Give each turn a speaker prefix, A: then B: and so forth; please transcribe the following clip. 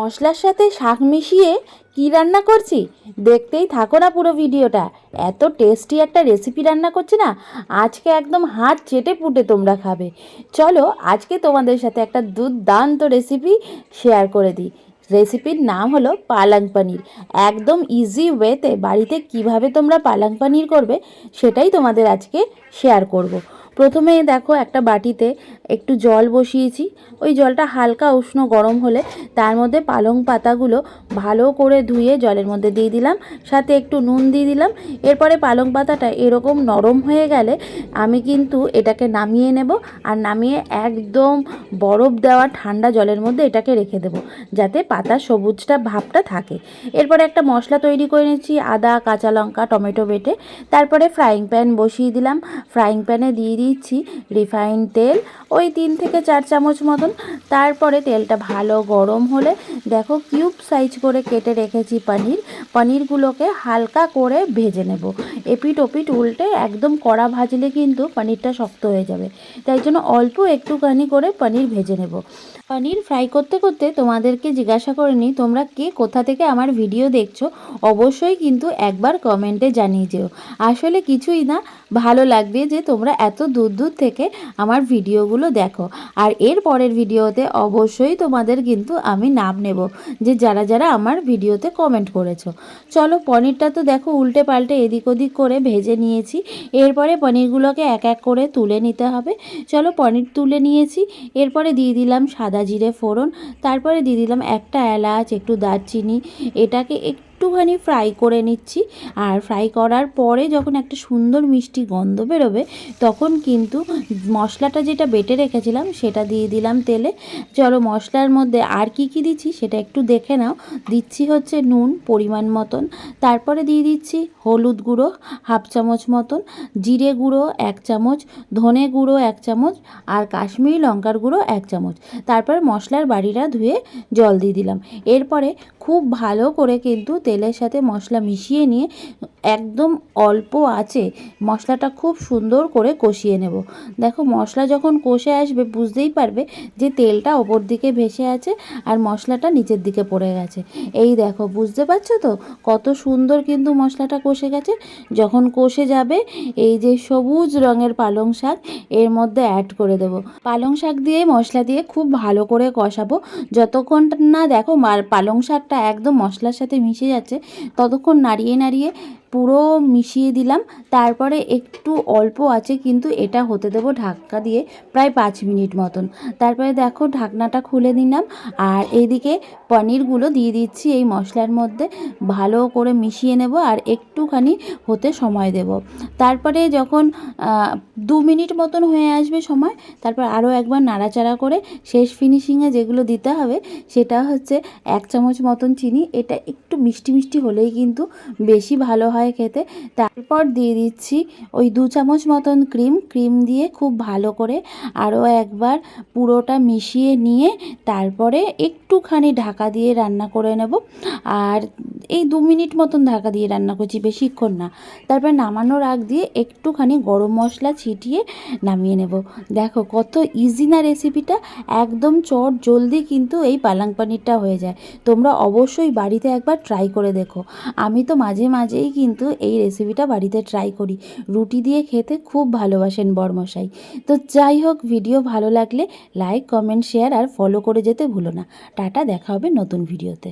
A: মশলার সাথে শাক মিশিয়ে কি রান্না করছি? দেখতেই থাকো না পুরো ভিডিওটা। এত টেস্টি একটা রেসিপি রান্না করছি না, আজকে একদম হাত চেটে পুটে তোমরা খাবে। চলো, আজকে তোমাদের সাথে একটা দুর্দান্ত রেসিপি শেয়ার করে দিই। রেসিপির নাম হলো পালং পনির। একদম ইজি ওয়েতে বাড়িতে কীভাবে তোমরা পালং পানির করবে, সেটাই তোমাদের আজকে শেয়ার করব। প্রথমে দেখো একটা বাটিতে একটু জল বসিয়েছি। ওই জলটা হালকা উষ্ণ গরম হলে তার মধ্যে পালং পাতাগুলো ভালো করে ধুয়ে জলের মধ্যে দিয়ে দিলাম, সাথে একটু নুন দিয়ে দিলাম। এরপরে পালং পাতাটা এরকম নরম হয়ে গেলে আমি কিন্তু এটাকে নামিয়ে নেব আর নামিয়ে একদম বরফ দেওয়া ঠান্ডা জলের মধ্যে এটাকে রেখে দেব, যাতে পাতা সবুজটা ভাবটা থাকে। এরপরে একটা মশলা তৈরি করে নিচ্ছি, আদা, কাঁচা লঙ্কা, টমেটো বেটে। তারপরে ফ্রাইং প্যান বসিয়ে দিলাম। ফ্রাইং প্যানে দিয়ে দিচ্ছি রিফাইন তেল। ওই তিন থেকে চার চামচ মতন। তারপরে তেলটা ভালো গরম হলে দেখো কিউব সাইজ করে কেটে রেখেছি পনির। পনিরগুলোকে হালকা করে ভেজে নেব। এপিট ওপিট উল্টে একদম কড়া ভাজলে কিন্তু পনিরটা শক্ত হয়ে যাবে। তাই জন্য অল্প একটুখানি করে পনির ভেজে নেব। পনির ফ্রাই করতে করতে তোমাদেরকে জিজ্ঞাসা করে নিই, তোমরা কে কোথা থেকে আমার ভিডিও দেখছ, অবশ্যই কিন্তু একবার কমেন্টে জানিয়ে যেও। আসলে কিছুই না, ভালো লাগবে যে তোমরা এত দূর দূর থেকে আমার ভিডিওগুলো দেখো। আর এর পরের ভিডিওতে অবশ্যই তোমাদের কিন্তু আমি নাম নেব, যে যারা যারা আমার ভিডিওতে কমেন্ট করেছ। চলো পনিরটা তো দেখো উল্টে পাল্টে এদিক ওদিক করে ভেজে নিয়েছি। এরপরে পনিরগুলোকে এক এক করে তুলে নিতে হবে। চলো পনির তুলে নিয়েছি। এরপরে দিয়ে দিলাম সাদা জিরে ফোড়ন তারপরে দিয়ে দিলাম একটা এলাচ একটু দারচিনি এটাকে একটুখানি ফ্রাই করে নিচ্ছি। আর ফ্রাই করার পরে যখন একটা সুন্দর মিষ্টি গন্ধ বেরোবে, তখন কিন্তু মশলাটা যেটা বেটে রেখেছিলাম সেটা দিয়ে দিলাম তেলে। চলো মশলার মধ্যে আর কি কি দিচ্ছি সেটা একটু দেখে নাও। দিচ্ছি হচ্ছে নুন পরিমাণ মতন। তারপরে দিয়ে দিচ্ছি হলুদ গুঁড়ো হাফ চামচ মতন, জিরে গুঁড়ো এক চামচ, ধনে গুঁড়ো এক চামচ, আর কাশ্মীরি লঙ্কার গুঁড়ো এক চামচ। তারপর মশলার বাড়িটা ধুয়ে জল দিয়ে দিলাম। এরপরে খুব ভালো করে কিন্তু তেলের সাথে মশলা মিশিয়ে নিয়ে একদম অল্প আছে মশলাটা খুব সুন্দর করে কষিয়ে নেব। দেখো মশলা যখন কষে আসবে বুঝতেই পারবে যে তেলটা ওপর দিকে ভেসে আছে আর মশলাটা নিচের দিকে পড়ে গেছে। এই দেখো বুঝতে পারছ তো? কত সুন্দর কিন্তু মশলাটা কষে গেছে। যখন কষে যাবে এই যে সবুজ রঙের পালং শাক এর মধ্যে অ্যাড করে দেব। পালং শাক দিয়ে মশলা দিয়ে খুব ভালো করে কষাবো। যতক্ষণ না দেখো পালং শাকটা একদম মশলার সাথে মিশে যাচ্ছে ততক্ষণ নাড়িয়ে নাড়িয়ে পুরো মিশিয়ে দিলাম। তারপরে একটু অল্প আছে, কিন্তু এটা হতে দেবো ঢাকা দিয়ে প্রায় পাঁচ মিনিট মতন। তারপরে দেখো ঢাকনাটা খুলে নিলাম। আর এইদিকে পনিরগুলো দিয়ে দিচ্ছি এই মশলার মধ্যে। ভালো করে মিশিয়ে নেব আর একটুখানি হতে সময় দেব। তারপরে যখন দু মিনিট মতন হয়ে আসবে সময়, তারপর আরও একবার নাড়াচাড়া করে শেষ ফিনিশিংয়ে যেগুলো দিতে হবে, সেটা হচ্ছে এক চামচ মতন চিনি। এটা একটু মিষ্টি মিষ্টি হলেই কিন্তু বেশি ভালো হয়। হয় খেতে। তারপর দিয়ে দিচ্ছি ওই দু চামচ মতন ক্রিম। ক্রিম দিয়ে খুব ভালো করে আরও একবার পুরোটা মিশিয়ে নিয়ে তারপরে একটুখানি ঢাকা দিয়ে রান্না করে নেব। আর এই দু মিনিট মতন ঢাকা দিয়ে রান্না করছি, বেশিক্ষণ না। তারপর নামানোর আগ দিয়ে একটুখানি গরম মশলা ছিটিয়ে নামিয়ে নেব। দেখো কত ইজি না রেসিপিটা একদম চট জলদি কিন্তু এই পালাং পানিরটা হয়ে যায়। তোমরা অবশ্যই বাড়িতে একবার ট্রাই করে দেখো। আমি তো মাঝে মাঝেই কিন্তু এই রেসিপিটা বাড়িতে ট্রাই করি। রুটি দিয়ে খেতে খুব ভালোবাসেন বর্মশাই। তো যাই হোক ভিডিও ভালো লাগলে লাইক কমেন্ট শেয়ার আর ফলো করে যেতে ভুলো না। টাটা, দেখা হবে নতুন ভিডিওতে